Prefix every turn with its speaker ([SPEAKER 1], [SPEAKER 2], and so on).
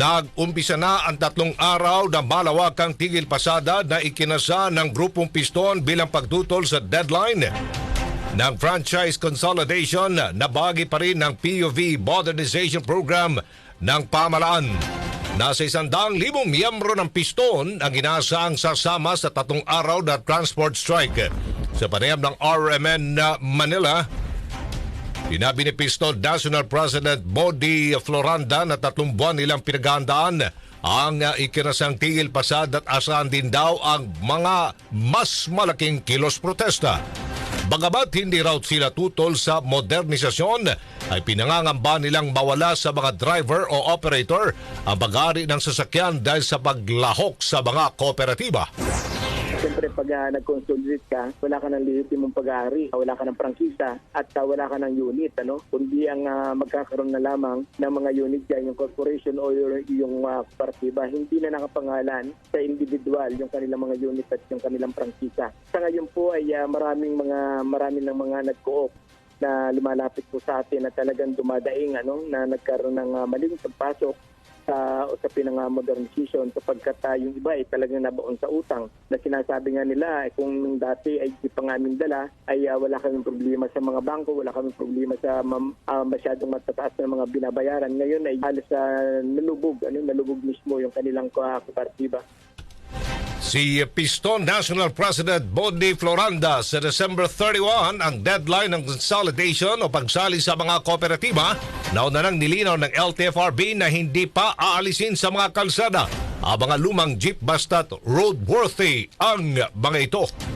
[SPEAKER 1] Nag-umpisa na ang tatlong araw na malawakang tigil pasada na ikinasa ng grupong piston bilang pagdutol sa deadline ng franchise consolidation na bahagi pa rin ng POV modernization program ng pamalaan. Nasa isandang libong miyembro ng piston ang inaasahang sasama sa tatlong araw na transport strike. Sa panayam ng RMN Manila, Sinabi ni Piston National President Bodi Floranda na tatlong buwan nilang pinaghandaan ang ikinasang tigil pasad at asahan din daw ang mga mas malaking kilos protesta. Bagamat hindi raw sila tutol sa modernisasyon, ay pinangangamba nilang mawala sa mga driver o operator ang bagari ng sasakyan dahil sa paglahok sa mga kooperatiba.
[SPEAKER 2] Siyempre, pag uh, nag-consolidate ka, wala ka ng lehitimong pag-aari, wala ka ng prangkisa, at uh, wala ka ng unit, ano? Kundi ang uh, magkakaroon na lamang ng mga unit dyan, yung corporation o yung, yung uh, kooperatiba, hindi na nakapangalan sa individual yung kanilang mga unit at yung kanilang prangkisa. Sa ngayon po ay uh, maraming mga maraming ng mga nag-co-op na lumalapit po sa atin at talagang dumadaing ano na nagkaroon ng uh, maling pagpasok sa usapin ng uh, modernization sapagkat uh, yung iba ay talagang nabaon sa utang na sinasabi nga nila eh, kung nung dati ay di pa dala ay uh, wala kaming problema sa mga bangko, wala kaming problema sa mam, uh, masyadong matataas na mga binabayaran. Ngayon ay halos uh, nalubog, ano, nalubog mismo yung kanilang uh, kooperatiba.
[SPEAKER 1] Si Piston National President Bodi Floranda sa December 31 ang deadline ng consolidation o pagsali sa mga kooperatiba. Nauna nang nilinaw ng LTFRB na hindi pa aalisin sa mga kalsada ang mga lumang jeep basta't roadworthy ang mga ito.